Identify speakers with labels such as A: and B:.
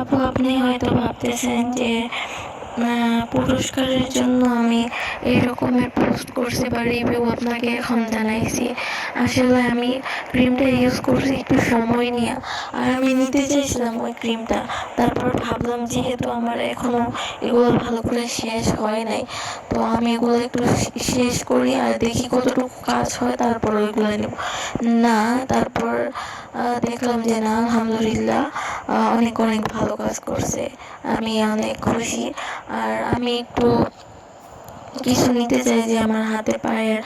A: আপু, আপনি হয়তো ভাবতেছেন যে পুরস্কারের জন্য আমি এই রকমের পোস্ট করছি বা রিভিউ আপনাকে এখন জানাইছি। আসলে আমি ক্রিমটা ইউজ করছি একটু সময় নিয়ে। আর আমি নিতে চাইছিলাম ওই ক্রিমটা তারপর ভাবলাম যেহেতু আমার এখনও এগুলো ভালো করে শেষ হয় নাই, তো আমি এগুলো একটু শেষ করি আর দেখি কতটুকু কাজ হয়, তারপর ওইগুলো নেব। না, তারপর দেখলাম যে না, আলহামদুলিল্লাহ অনেক অনেক ভালো কাজ করছে। আমি অনেক খুশি। আর আমি একটু কিছু নিতে চাই যে আমার হাতে পায়ের